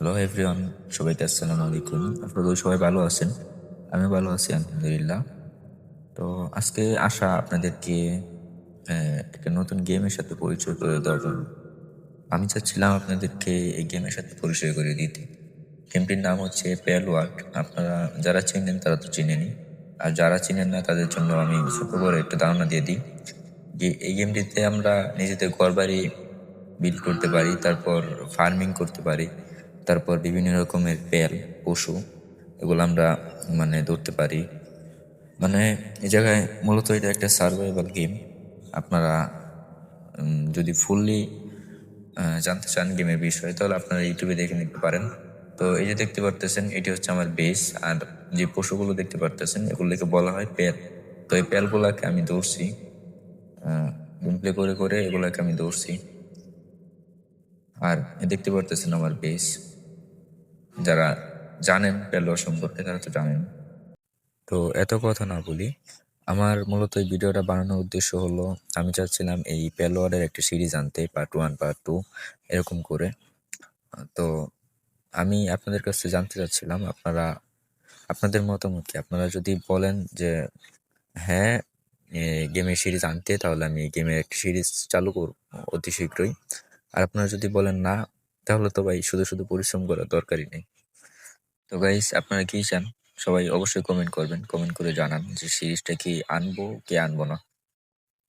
Hello everyone সবাইকে আসসালামু আলাইকুম। আপনারা সবাই ভালো আছেন? আমি ভালো আছি, আলহামদুলিল্লাহ। তো আজকে আসা আপনাদেরকে একটা নতুন গেমের সাথে পরিচয় করে দেওয়ার জন্য। আমি চাচ্ছিলাম আপনাদেরকে এই গেমের সাথে পরিচয় করে দিতে। গেমটির নাম হচ্ছে পেয়াল ওয়ার্ড আপনারা যারা চিনেন, তারা তো চিনেনি আর যারা চিনেন না, তাদের জন্য আমি ছোট করে একটা ধারণা দিয়ে দিই যে, এই গেমটিতে আমরা নিজেদের ঘর বাড়ি বিল্ড করতে পারি, তারপর ফার্মিং করতে পারি। তারপর বিভিন্ন রকমের পেল, পশু, এগুলো আমরা মানে ধরতে পারি। মানে এই জায়গায় মূলত এটা একটা সার্ভাইভাল গেম আপনারা যদি ফুললি জানতে চান গেমের বিষয়ে, তাহলে আপনারা ইউটিউবে দেখে নিতে পারেন। তো এই যে দেখতে পারতেছেন, এটি হচ্ছে আমার বেস আর যে পশুগুলো দেখতে পারতেছেন, এগুলোকে বলা হয় পেল। তো এই পেলগুলাকে আমি দৌড়ছি প্লে করে করে এগুলোকে আমি দৌড়ছি আর দেখতে পারতেছেন আমার বেস যারা জানেন পেল সম্পর্কে, তারা তো জানেন। তো এত কথা না বলি, আমার মূলত এই ভিডিওটা বানানোর উদ্দেশ্য হলো, আমি চাচ্ছিলাম এই পেলোয়ারের একটা সিরিজ আনতে পার্ট ওয়ান পার্ট টু এরকম করে। তো আমি আপনাদের কাছে জানতে চাচ্ছিলাম, আপনারা, আপনাদের মতামত কি? আপনারা যদি বলেন যে হ্যাঁ গেমের সিরিজ আনতে, তাহলে আমি গেমের একটা সিরিজ চালু করব অতি শীঘ্রই। আর আপনারা যদি বলেন না তাহলে তো ভাই শুধু শুধু পরিশ্রম করার দরকারই নেই। তো গাইস আপনারা কি চান? সবাই অবশ্যই কমেন্ট করবেন। কমেন্ট করে জানান যে সিরিজটা কি আনব কি আনব না।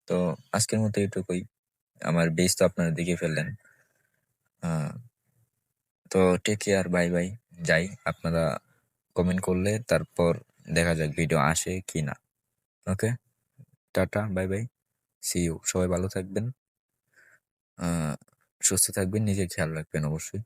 তো আজকের মতো এটুকুই। আমার বেস তো আপনারা দেখে ফেললেন। তো টেক কেয়ার বাই বাই যাই, আপনারা কমেন্ট করলে তারপর দেখা যাক ভিডিও আসে কি না। Okay tata bye bye see you সবাই ভালো থাকবেন। সুস্থ থাকবেন নিজের খেয়াল রাখবেন অবশ্যই।